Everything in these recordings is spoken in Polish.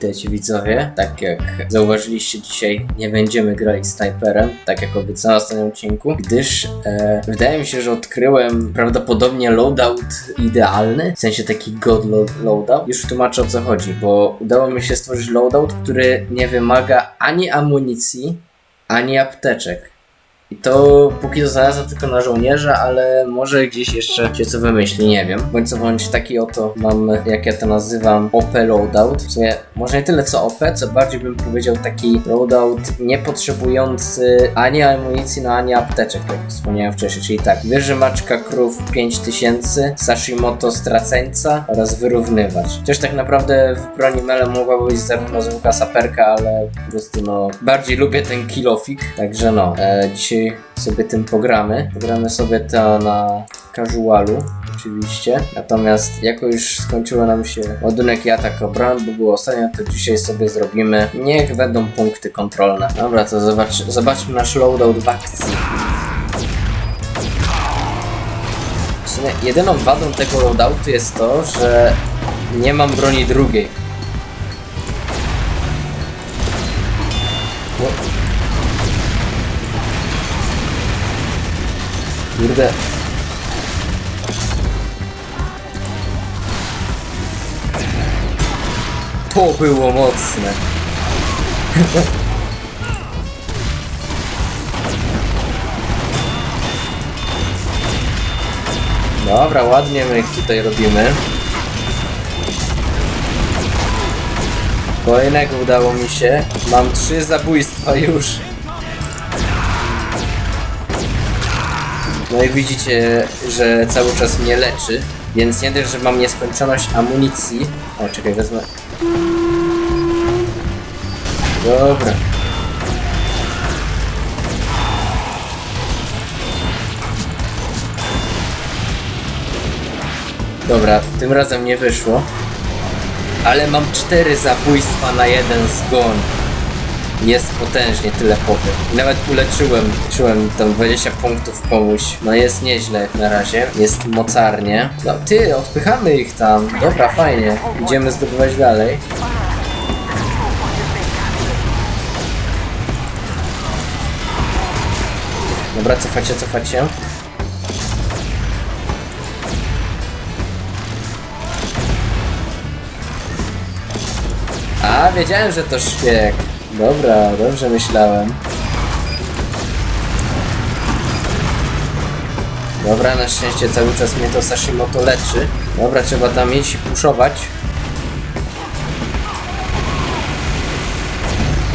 Witajcie widzowie, tak jak zauważyliście dzisiaj nie będziemy grali snajperem, tak jak obiecałem w ostatnim odcinku, gdyż e, wydaje mi się, że odkryłem prawdopodobnie loadout idealny, w sensie taki god lo- loadout. Już tłumaczę o co chodzi, bo udało mi się stworzyć loadout, który nie wymaga ani amunicji, ani apteczek. I to póki co znalazłem tylko na żołnierza, ale może gdzieś jeszcze się co wymyśli, nie wiem. Bądź co bądź taki oto mam, jak ja to nazywam, OP loadout. W sumie może nie tyle co OP, co bardziej bym powiedział taki loadout nie potrzebujący ani amunicji, no ani apteczek, tak jak wspomniałem wcześniej. Czyli tak, wyżymaczka krów 5000, Sashimoto straceńca oraz wyrównywacz. Chociaż tak naprawdę w broni mele mogła być zarówno zwykła saperka, ale po prostu no bardziej lubię ten kilofik, także no e, dzisiaj sobie tym pogramy. Pogramy sobie to na casualu oczywiście. Natomiast jako już skończyło nam się ładunek i atak obron, bo było ostatnio, to dzisiaj sobie zrobimy. Niech będą punkty kontrolne. Dobra, to zobacz, zobaczmy nasz loadout w akcji. W sumie jedyną wadą tego loadoutu jest to, że nie mam broni drugiej. Kurde. To było mocne. Dobra, ładnie my ich tutaj robimy. Kolejnego udało mi się. Mam trzy zabójstwa już. No i widzicie, że cały czas mnie leczy, więc nie dość, że mam nieskończoność amunicji. O, czekaj, wezmę. Dobra. Dobra, tym razem nie wyszło. Ale mam cztery zabójstwa na jeden zgon. Jest potężnie tyle popy. Nawet uleczyłem, czułem tam 20 punktów komuś. No jest nieźle jak na razie. Jest mocarnie. No ty, odpychamy ich tam. Dobra, fajnie. Idziemy zdobywać dalej. Dobra, cofacie, cofacie. A, wiedziałem, że to szpieg. Dobra, dobrze myślałem. Dobra, na szczęście cały czas mnie to Sashimoto leczy. Dobra, trzeba tam iść i puszować.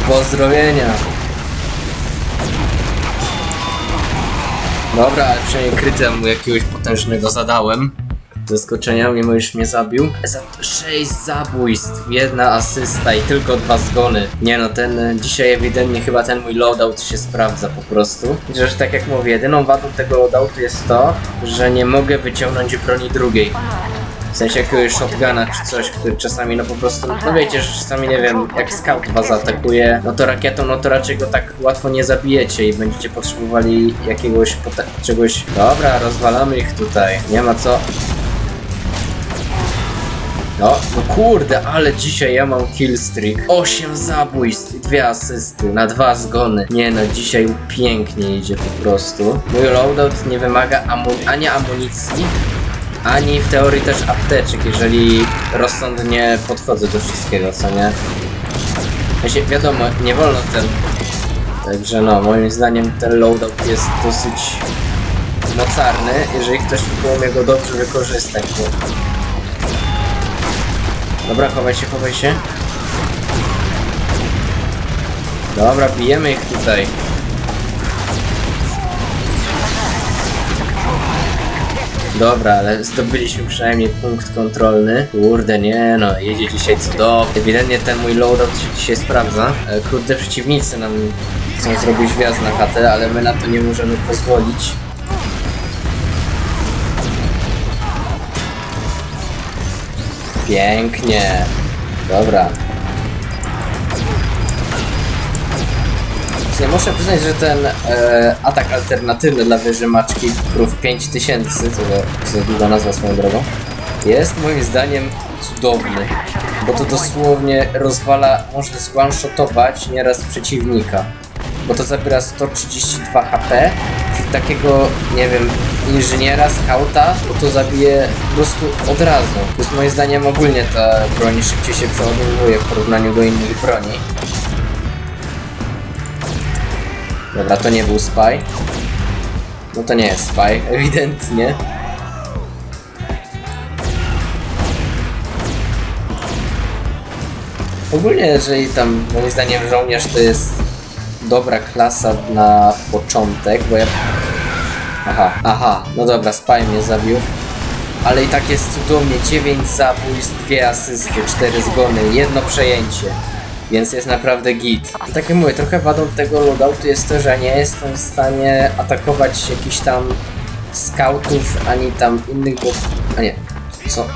Pozdrowienia. Dobra, ale przynajmniej krytem mu jakiegoś potężnego zadałem. Zaskoczenia, mimo już mnie zabił. Za 6 zabójstw, jedna asysta i tylko dwa zgony. Nie no, ten e, dzisiaj ewidentnie chyba ten mój loadout się sprawdza po prostu. Chociaż tak jak mówię, jedyną wadą tego loadoutu jest to, że nie mogę wyciągnąć broni drugiej. W sensie jakiegoś shotguna czy coś, który czasami no po prostu, no wiecie, że czasami nie wiem, jak scout was zaatakuje, no to rakietą, no to raczej go tak łatwo nie zabijecie i będziecie potrzebowali jakiegoś czegoś. Dobra, rozwalamy ich tutaj, nie ma co. No, no kurde, ale dzisiaj ja mam killstreak. 8 zabójstw i 2 asysty na dwa zgony. Nie no, dzisiaj pięknie idzie po prostu. Mój loadout nie wymaga ani amunicji, ani w teorii też apteczek, jeżeli rozsądnie podchodzę do wszystkiego, co nie? Znaczy, wiadomo, nie wolno ten... Także no, moim zdaniem ten loadout jest dosyć mocarny, jeżeli ktoś umie go dobrze wykorzystać, bo... Dobra, chowaj się, chowaj się. Dobra, bijemy ich tutaj. Dobra, ale zdobyliśmy przynajmniej punkt kontrolny. Kurde, nie no, jedzie dzisiaj cudownie. Ewidentnie ten mój loadout się dzisiaj sprawdza. Kurde, przeciwnicy nam chcą zrobić wjazd na chatę, ale my na to nie możemy pozwolić. Pięknie. Dobra. Sumie muszę przyznać, że ten e, atak alternatywny dla wyżymaczki krów 5000, co za długa nazwa swoją drogą, jest moim zdaniem cudowny, bo to dosłownie rozwala, może zone-shotować nieraz przeciwnika, bo to zabiera 132 HP, czyli takiego, nie wiem, inżyniera, skauta, to to zabije po prostu od razu. Plus moim zdaniem ogólnie ta broń szybciej się przeładowuje w porównaniu do innych broni. Dobra, to nie był spy. No to nie jest spy, ewidentnie. Ogólnie, jeżeli tam, moim zdaniem, żołnierz to jest dobra klasa na początek, bo ja... Aha, aha, no dobra, spy mnie zabił. Ale i tak jest cudownie, 9 zabójstw, 2 asysty, 4 zgony, jedno przejęcie. Więc jest naprawdę git. Tak jak mówię, trochę wadą tego loadoutu jest to, że nie jestem w stanie atakować jakichś tam scoutów, ani tam innych, bo... A nie, co?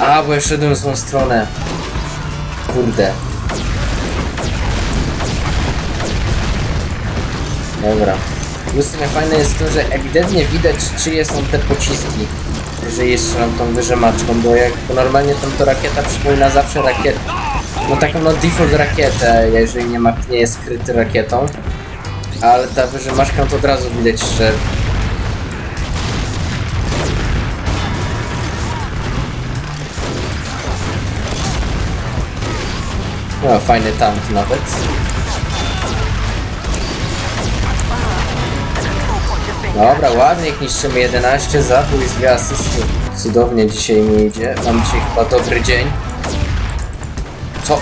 A, bo ja szedłem w złą stronę. Kurde. Dobra. Plus fajne jest to, że ewidentnie widać czyje są te pociski. Jeżeli strzelam tą wyżemaczką, bo jak normalnie tam to rakieta przypomina zawsze rakietę. No taką no default rakietę, jeżeli nie ma, nie jest skryty rakietą. Ale ta wyżemaczka to od razu widać, że No, fajny tank nawet. Dobra, ładnie ich niszczymy. 11 zabójstw, 2 asysty. Cudownie dzisiaj mi idzie. Mam dzisiaj chyba dobry dzień. Co?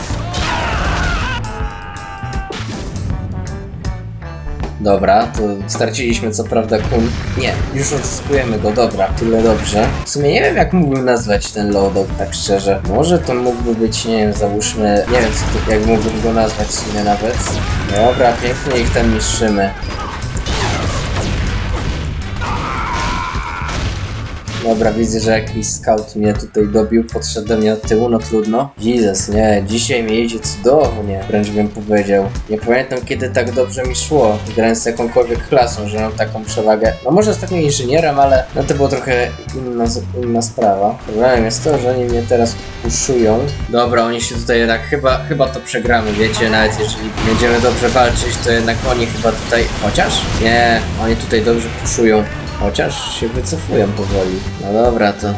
Dobra, to straciliśmy co prawda kun. Nie, już odzyskujemy go, dobra, tyle dobrze. W sumie nie wiem jak mógłbym nazwać ten loadout, tak szczerze. Może to mógłby być, nie wiem, załóżmy, nie wiem co jak mógłbym go nazwać w sumie nawet. Dobra, pięknie ich tam niszczymy. Dobra, widzę, że jakiś scout mnie tutaj dobił, podszedł do mnie od tyłu, no trudno. Jesus, nie, dzisiaj mi idzie cudownie, wręcz bym powiedział. Nie pamiętam kiedy tak dobrze mi szło, grając z jakąkolwiek klasą, że mam taką przewagę. No może ostatnio inżynierem, ale no to była trochę inna, inna sprawa. Problemem jest to, że oni mnie teraz puszują. Dobra, oni się tutaj jednak, chyba, chyba to przegramy, wiecie, nawet jeżeli będziemy dobrze walczyć, to jednak oni chyba tutaj... Chociaż? Nie, oni tutaj dobrze puszują. Chociaż się wycofują powoli. No dobra, to.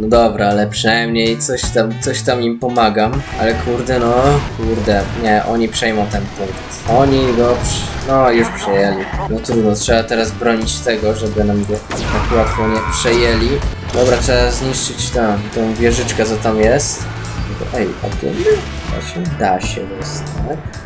No dobra, ale przynajmniej coś tam, coś tam im pomagam. Ale kurde, no, kurde, nie, oni przejmą ten punkt. Oni go, przy... no już przejęli. No trudno, trzeba teraz bronić tego, żeby nam go tak łatwo nie przejęli. Dobra, trzeba zniszczyć tam, tą wieżyczkę, co tam jest. Ej, a tu da się? Da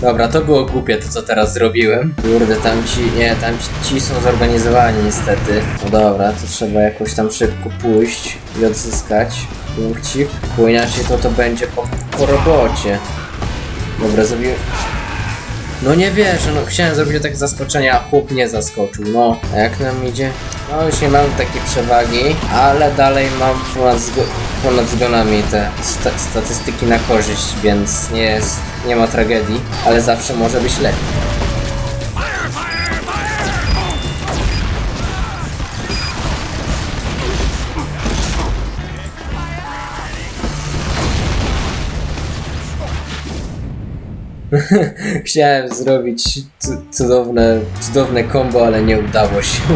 Dobra, to było głupie to co teraz zrobiłem. Kurde, tam ci, nie, tam ci, są zorganizowani niestety. No dobra, to trzeba jakoś tam szybko pójść i odzyskać punkcik, bo inaczej to to będzie po, po robocie. Dobra, zrobiłem... No nie wierzę, no chciałem zrobić tak zaskoczenie, a chłop nie zaskoczył, no. A jak nam idzie? No już nie mam takiej przewagi, ale dalej mam ponad, zgo ponad zgonami te sta statystyki na korzyść, więc nie jest, nie ma tragedii, ale zawsze może być lepiej. Chciałem zrobić cu- cudowne, cudowne combo, ale nie udało się.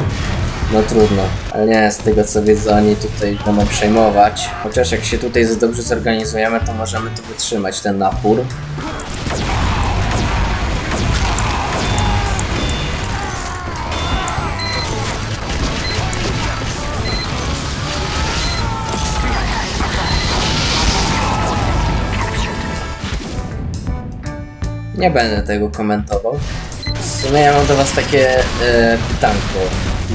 No trudno, ale nie, z tego co wiedzę, oni tutaj będą przejmować. Chociaż jak się tutaj dobrze zorganizujemy, to możemy to wytrzymać, ten napór. Nie będę tego komentował. W sumie ja mam do was takie e, pytanko,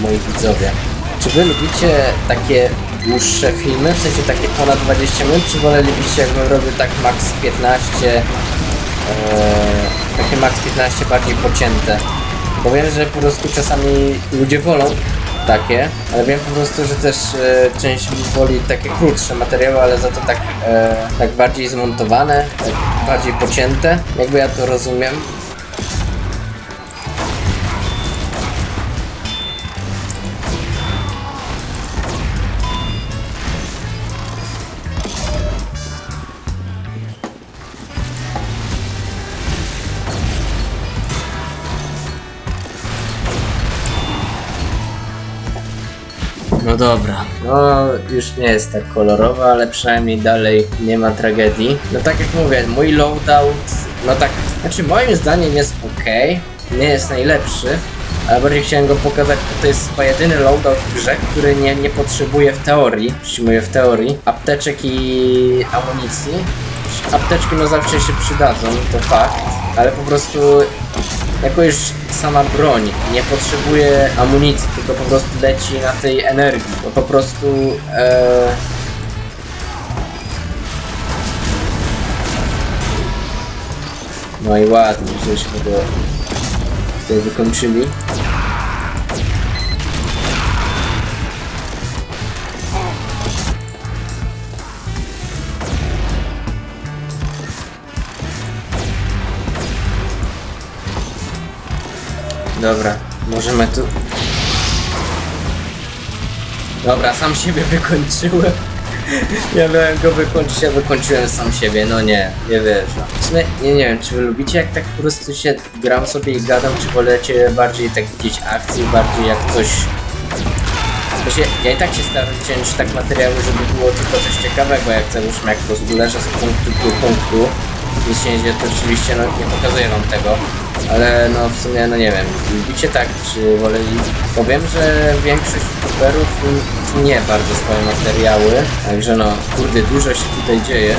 moi widzowie. Czy wy lubicie takie dłuższe filmy, w sensie takie ponad 20 minut, czy wolelibyście jakbym robił tak max 15, e, takie max 15 bardziej pocięte? Bo wiem, że po prostu czasami ludzie wolą takie, ale wiem po prostu, że też e, część woli takie krótsze materiały, ale za to tak, e, tak bardziej zmontowane, tak bardziej pocięte, jakby ja to rozumiem. Dobra. No, już nie jest tak kolorowa, ale przynajmniej dalej nie ma tragedii. No tak jak mówię, mój loadout, no tak, znaczy moim zdaniem jest ok, nie jest najlepszy, ale bardziej chciałem go pokazać, bo to jest chyba jedyny loadout w grze, który nie, nie potrzebuje w teorii, mówię w teorii, apteczek i amunicji. Apteczki no zawsze się przydadzą, to fakt, ale po prostu jako już sama broń nie potrzebuje amunicji, tylko po prostu leci na tej energii. To po prostu. E... No i ładnie, żeśmy go tutaj wykończyli. Dobra, możemy tu... Dobra, sam siebie wykończyłem. Ja miałem go wykończyć, a wykończyłem sam siebie, no nie, nie wierzę. Nie, nie wiem, czy wy lubicie jak tak po prostu się gram sobie i gadam, czy wolecie bardziej tak widzieć akcji, bardziej jak coś... Właśnie, ja i tak się staram ciąć tak materiały, żeby było tylko coś ciekawego, jak załóżmy, jak po prostu leżę z punktu do punktu, nic się nie dzieje, to oczywiście no, nie pokazuję wam tego, ale no w sumie, no nie wiem, lubicie tak, czy woleli... Bo wiem, że większość youtuberów nie bardzo swoje materiały, także no, kurde, dużo się tutaj dzieje.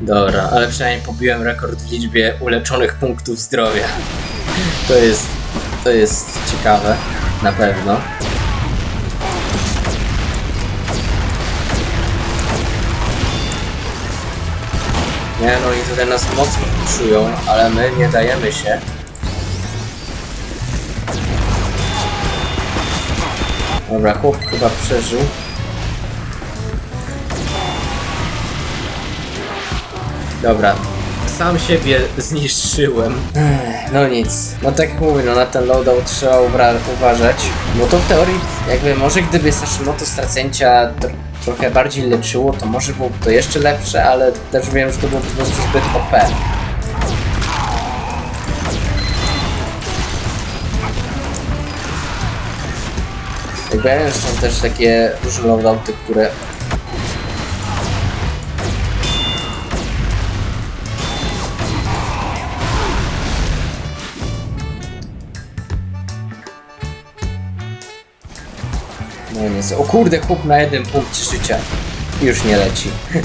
Dobra, ale przynajmniej pobiłem rekord w liczbie uleczonych punktów zdrowia. To jest, to jest ciekawe, na pewno. Nie no i tutaj nas mocno puszują, ale my nie dajemy się. Dobra, chłop chyba przeżył. Dobra, sam siebie zniszczyłem. No nic. No tak jak mówię, no na ten loadout trzeba uważać. Bo to w teorii, jakby może gdyby Sashimoto Stracencia tr- trochę bardziej leczyło, to może byłoby to jeszcze lepsze, ale też wiem, że to było po prostu zbyt OP. Jakby ja wiem, że są też takie różne loadouty, które No O kurde, chłop na jednym punkcie życia. Już nie leci.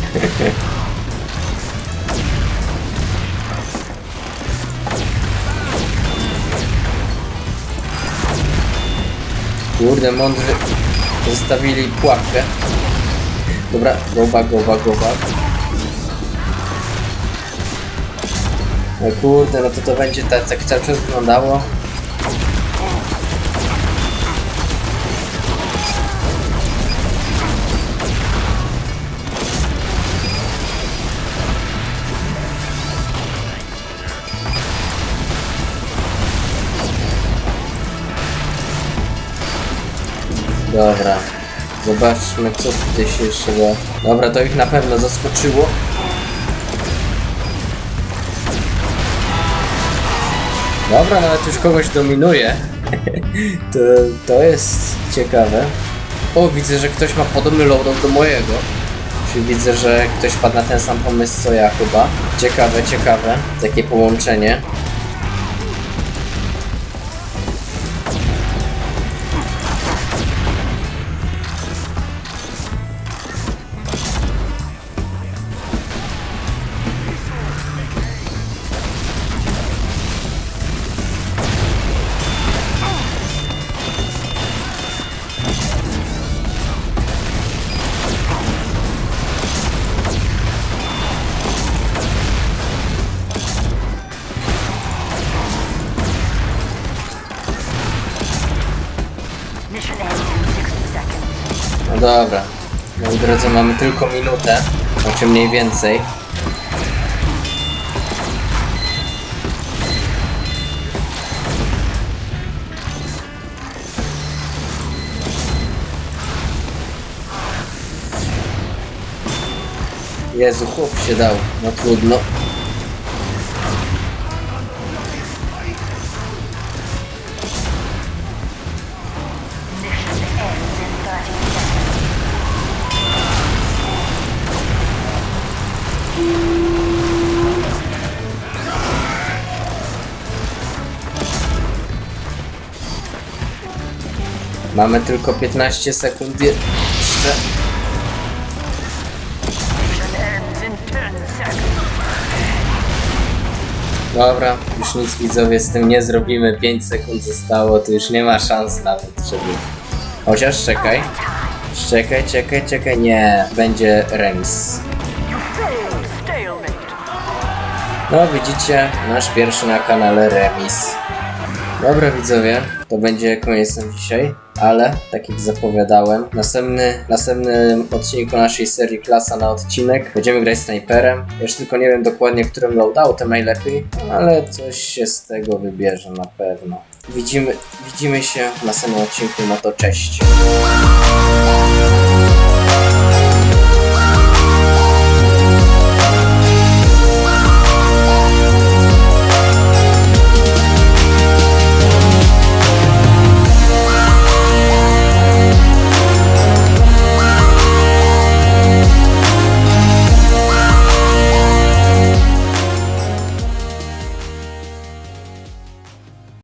Kurde, mądrzy zostawili pułapkę. Dobra, go back, go back, go back. No kurde, no to to będzie tak, tak cały czas wyglądało. Dobra. Zobaczmy, co tutaj się jeszcze. Dobra, to ich na pewno zaskoczyło. Dobra, nawet już kogoś dominuje. to, to jest ciekawe. O, widzę, że ktoś ma podobny loadout do mojego. Czyli widzę, że ktoś padł na ten sam pomysł co ja chyba. Ciekawe, ciekawe. Takie połączenie. Dobra. Moi drodzy, mamy tylko minutę, znaczy mniej więcej. Jezu, chłop się dał. No trudno. Mamy tylko 15 sekund jeszcze. Mission ends in 10 seconds. Dobra, już nic widzowie z tym nie zrobimy. 5 sekund zostało, to już nie ma szans nawet, żeby... Chociaż czekaj. Czekaj, czekaj, czekaj, nie. Będzie remis. No widzicie, nasz pierwszy na kanale remis. Dobra widzowie, to będzie koniec na dzisiaj, ale tak jak zapowiadałem, następny, następnym odcinku naszej serii Klasa na odcinek będziemy grać snajperem. Już tylko nie wiem dokładnie którym loadoutem najlepiej, ale coś się z tego wybierze na pewno. Widzimy, widzimy się w następnym odcinku, no to cześć.